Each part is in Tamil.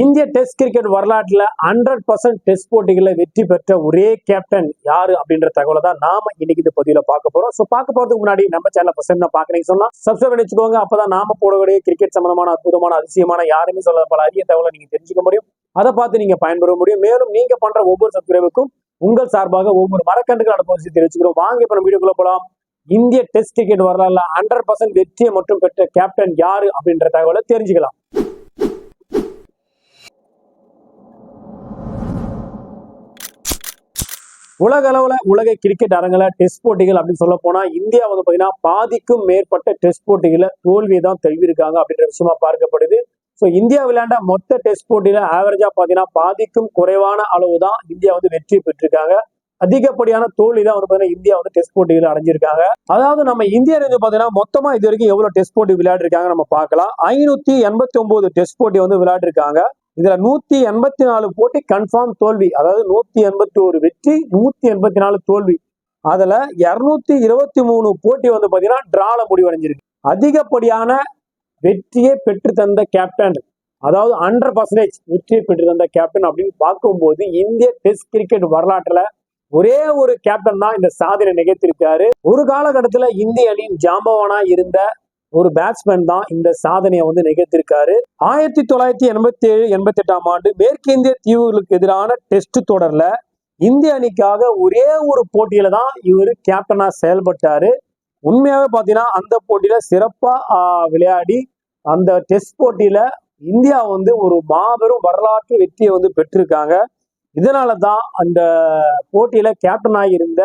இந்திய டெஸ்ட் கிரிக்கெட் வரலாற்றுல ஹண்ட்ரட் பர்சன்ட் டெஸ்ட் போட்டிகளில் வெற்றி பெற்ற ஒரே கேப்டன் யாரு அப்படின்ற தகவலை தான் நாம இன்னைக்கு இந்த பதிவில் பார்க்க போறோம். ஸோ பார்க்க போறதுக்கு முன்னாடி நம்ம சேனல் ஃபர்ஸ்ட் நான் பாக்குறீங்க சொன்னா சப்ஸ்கிரைப் வச்சுக்கோங்க. அப்பதான் நாம போடக்கூடிய கிரிக்கெட் சம்பந்தமான அற்புதமான அதிசயமான யாருமே சொல்ல பல அரிய தகவலை நீங்க தெரிஞ்சுக்க முடியும். அதை பார்த்து நீங்க பயன்பெற முடியும். மேலும் நீங்க பண்ற ஒவ்வொரு சப்ஸ்கிரைபுக்கும் உங்கள் சார்பாக ஒவ்வொரு மரக்கண்டுகள் அனுபவிச்சு தெரிவிச்சுக்கிறோம். வாங்க இப்ப நம்ம வீடியோக்குள்ள போலாம். இந்திய டெஸ்ட் கிரிக்கெட் வரலாறுல ஹண்ட்ரட் பர்சன்ட் வெற்றியை மட்டும் பெற்ற கேப்டன் யாரு அப்படின்ற தகவலை தெரிஞ்சுக்கலாம். உலக அளவுல உலக கிரிக்கெட் அரங்கல டெஸ்ட் போட்டிகள் அப்படின்னு சொல்ல போனா இந்தியா வந்து பாத்தீங்கன்னா பாதிக்கும் மேற்பட்ட டெஸ்ட் போட்டிகளை தோல்வியை தான் தழுவிருக்காங்க அப்படின்ற விஷயமா பார்க்கப்படுது. ஸோ இந்தியா விளையாண்ட மொத்த டெஸ்ட் போட்டியில ஆவரேஜா பாத்தீங்கன்னா பாதிக்கும் குறைவான அளவு தான் இந்தியா வந்து வெற்றி பெற்றிருக்காங்க. அதிகப்படியான தோல்வி தான் வந்து பார்த்தீங்கன்னா இந்தியா வந்து டெஸ்ட் போட்டிகள் அடைஞ்சிருக்காங்க. அதாவது நம்ம இந்தியா வந்து பாத்தீங்கன்னா மொத்தமா இது வரைக்கும் எவ்வளவு டெஸ்ட் போட்டி விளையாடிருக்காங்க நம்ம பார்க்கலாம். ஐநூத்தி எண்பத்தி ஒன்பது டெஸ்ட் போட்டி வந்து விளையாடிருக்காங்க. இதுல நூத்தி எண்பத்தி நாலு போட்டி கன்ஃபார்ம் தோல்வி. அதாவது நூத்தி எண்பத்தி ஒரு வெற்றி நூத்தி எண்பத்தி நாலு தோல்வி. அதுல இருநூத்தி இருபத்தி மூணு போட்டி வந்து பாத்தீங்கன்னா டிரால முடிவடைஞ்சிருக்கு. அதிகப்படியான வெற்றியை பெற்று தந்த கேப்டன் அதாவது ஹண்ட்ரட் பர்சன்டேஜ் வெற்றியை பெற்று தந்த கேப்டன் அப்படின்னு பார்க்கும்போது இந்திய டெஸ்ட் கிரிக்கெட் வரலாற்றுல ஒரே ஒரு கேப்டன் தான் இந்த சாதனை நிகழ்த்திருக்காரு ஒரு காலகட்டத்துல இந்திய அணியின் ஜாம்பவானா இருந்த ஒரு பேட்ஸ்மேன் தான் இந்த சாதனையை வந்து நிகழ்த்திருக்காரு ஆயிரத்தி தொள்ளாயிரத்தி எண்பத்தி ஏழு எண்பத்தி எட்டாம் ஆண்டு மேற்கிந்திய தீவுகளுக்கு எதிரான டெஸ்ட் தொடர்ல இந்திய அணிக்காக ஒரே ஒரு போட்டியில தான் இவர் கேப்டனா செயல்பட்டாரு. உண்மையாவே பாத்தீங்கன்னா அந்த போட்டியில சிறப்பா விளையாடி அந்த டெஸ்ட் போட்டியில இந்தியா வந்து ஒரு மாபெரும் வரலாற்று வெற்றியை வந்து பெற்றிருக்காங்க. இதனால தான் அந்த போட்டியில கேப்டனாக இருந்த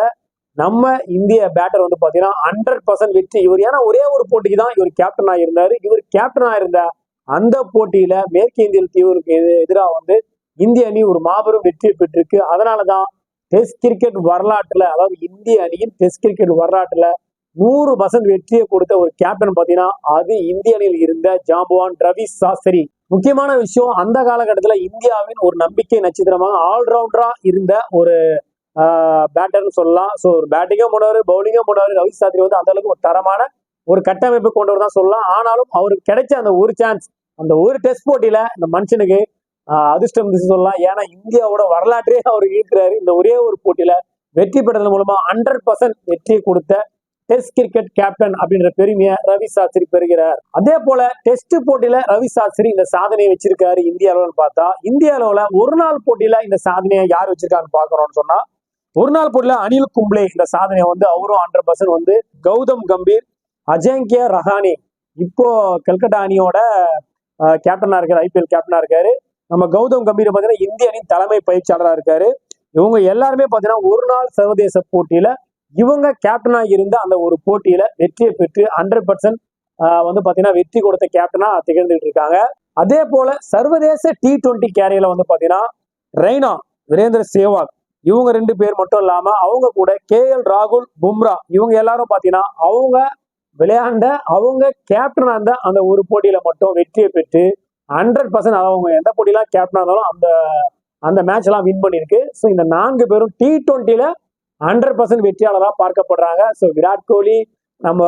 நம்ம இந்திய பேட்டர் வந்து பாத்தீங்கன்னா ஹண்ட்ரட் பர்சன்ட் வெற்றி. இவர் ஏன்னா ஒரே ஒரு போட்டிக்கு தான் இவர் கேப்டனாக இருந்தார் இவர் கேப்டனாக இருந்த அந்த போட்டியில மேற்கு இந்திய தீவுக்கு எதிராக வந்து இந்திய அணி ஒரு மாபெரும் வெற்றி பெற்றிருக்கு. அதனாலதான் டெஸ்ட் கிரிக்கெட் வரலாற்றுல அதாவது இந்திய அணியின் டெஸ்ட் கிரிக்கெட் வரலாற்றுல நூறு பர்சன்ட் வெற்றியை கொடுத்த ஒரு கேப்டன் பாத்தீங்கன்னா அது இந்திய அணியில் இருந்த ஜாம்பவான் ரவி சாஸ்திரி. முக்கியமான விஷயம் அந்த காலகட்டத்துல இந்தியாவின் ஒரு நம்பிக்கை நட்சத்திரமாக ஆல்ரவுண்டரா இருந்த ஒரு பேட்டர்னு சொல்லலாம். ஸோ ஒரு பேட்டிங்கும் போனவர் பவுலிங்கும் போனவர் ரவி சாஸ்திரி வந்து அந்த அளவுக்கு ஒரு தரமான ஒரு கட்டமைப்பு கொண்டவர் தான் சொல்லலாம். ஆனாலும் அவருக்கு கிடைச்ச அந்த ஒரு சான்ஸ் அந்த ஒரு டெஸ்ட் போட்டியில இந்த மனுஷனுக்கு அதிர்ஷ்டம் சொல்லலாம். ஏன்னா இந்தியாவோட வரலாற்றே அவர் ஈர்க்கிறாரு. இந்த ஒரே ஒரு போட்டியில வெற்றி பெற்றதன் மூலமா ஹண்ட்ரட் பர்சன்ட் வெற்றியை கொடுத்த டெஸ்ட் கிரிக்கெட் கேப்டன் அப்படின்ற பெருமையை ரவி சாஸ்திரி பெறுகிறார். அதே போல டெஸ்ட் போட்டியில ரவி சாஸ்திரி இந்த சாதனையை வச்சிருக்காரு இந்திய அளவுன்னு பார்த்தா இந்திய அளவுல ஒரு நாள் போட்டியில இந்த சாதனையை யார் வச்சிருக்காருன்னு பாக்குறோம்னு சொன்னா ஒரு நாள் போட்டியில அனில் கும்ப்ளே இந்த சாதனையை வந்து அவரும் ஹண்ட்ரட் பர்சன்ட் வந்து கௌதம் கம்பீர் அஜங்கிய ரஹானே. இப்போ கல்கட்டா அணியோட கேப்டனா இருக்காரு ஐபிஎல் கேப்டனா இருக்காரு. நம்ம கௌதம் கம்பீர் பார்த்தீங்கன்னா இந்திய அணியின் தலைமை பயிற்சியாளராக இருக்காரு. இவங்க எல்லாருமே பார்த்தீங்கன்னா ஒரு நாள் சர்வதேச போட்டியில இவங்க கேப்டனா இருந்த அந்த ஒரு போட்டியில வெற்றியை பெற்று ஹண்ட்ரட் பர்சன்ட் வந்து பாத்தீங்கன்னா வெற்றி கொடுத்த கேப்டனா திகழ்ந்துட்டு இருக்காங்க. அதே போல சர்வதேச டி டுவெண்ட்டி கேரியர்ல வந்து பாத்தீங்கன்னா ரெய்னா வீரேந்திர சேவாக் இவங்க ரெண்டு பேர் மட்டும் இல்லாம அவங்க கூட கே எல் ராகுல் பும்ரா இவங்க எல்லாரும் பாத்தீங்கன்னா அவங்க விளையாண்ட அவங்க கேப்டனா இருந்த அந்த ஒரு போட்டியில மட்டும் வெற்றியை பெற்று ஹண்ட்ரட் பர்சன்ட் அவங்க எந்த போட்டியெல்லாம் கேப்டனா இருந்தாலும் அந்த அந்த மேட்ச் எல்லாம் வின் பண்ணிருக்கு ஸோ இந்த நான்கு பேரும் டி டுவெண்ட்டில ஹண்ட்ரட் பர்சன்ட் வெற்றியாளராக பார்க்கப்படுறாங்க. ஸோ விராட் கோலி நம்ம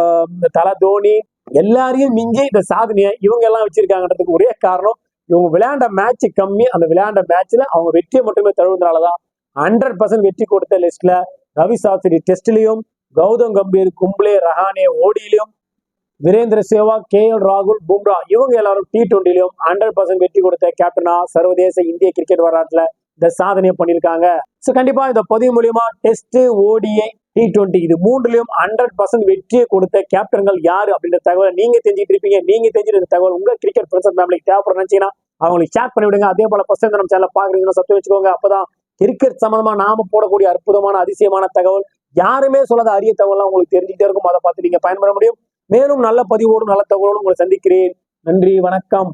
தல தோனி எல்லாரையும் மிஞ்சி இந்த சாதனையை இவங்க எல்லாம் வச்சிருக்காங்கன்றதுக்கு ஒரே காரணம் இவங்க விளையாண்ட மேட்ச் கம்மி அந்த விளையாண்ட மேட்ச்ல அவங்க வெற்றியை மட்டுமே தழுவுறதுனாலதான் ஹண்ட்ரட் பர்சன்ட் வெற்றி கொடுத்த லிஸ்ட்ல ரவி சாஸ்திரி டெஸ்ட்லயும் கௌதம் கம்பீர் கும்ப்ளே ரஹானே ஓடியிலையும் வீரேந்திர சேவாக் கே எல் ராகுல் பும்ரா இவங்க எல்லாரும் டி டுவெண்ட்டிலையும் ஹண்ட்ரட் பர்சன்ட் வெற்றி கொடுத்த கேப்டனா சர்வதேச இந்திய கிரிக்கெட் வரலாற்றுல இந்த சாதனையை பண்ணியிருக்காங்க. ஸோ கண்டிப்பா இந்த பதிவு மூலியமா டெஸ்ட் ஓடிஐ டி டுவெண்ட்டி இது மூன்றுலயும் ஹண்ட்ரட் பர்சன்ட் வெற்றியை கொடுத்த கேப்டன்கள் யாரு அப்படின்ற தகவலை நீங்க தெரிஞ்சுட்டு இருப்பீங்க. நீங்க தெரிஞ்சிருந்த தகவல் உங்க கிரிக்கெட் பிரசன் ஃபேமிலிக்கு தேவைப்படும் நினைச்சீங்கன்னா அவங்களுக்கு ஷேர் பண்ணிவிடுங்க. அதே போல ஃபர்ஸ்ட் நம்ம சேனல் பாக்குறீங்கன்னா சத்து வச்சுக்கோங்க. அப்பதான் கிரிக்கெட் சம்பந்தமா நாம போடக்கூடிய அற்புதமான அதிசயமான தகவல். யாருமே சொல்லாத அரிய தகவல்லாம் உங்களுக்கு தெரிஞ்சுட்டே இருக்கும். அதை பார்த்து நீங்க பயன்பெற முடியும். மேலும் நல்ல பதிவோடும் நல்ல தகவலோடும் உங்களை சந்திக்கிறேன். நன்றி வணக்கம்.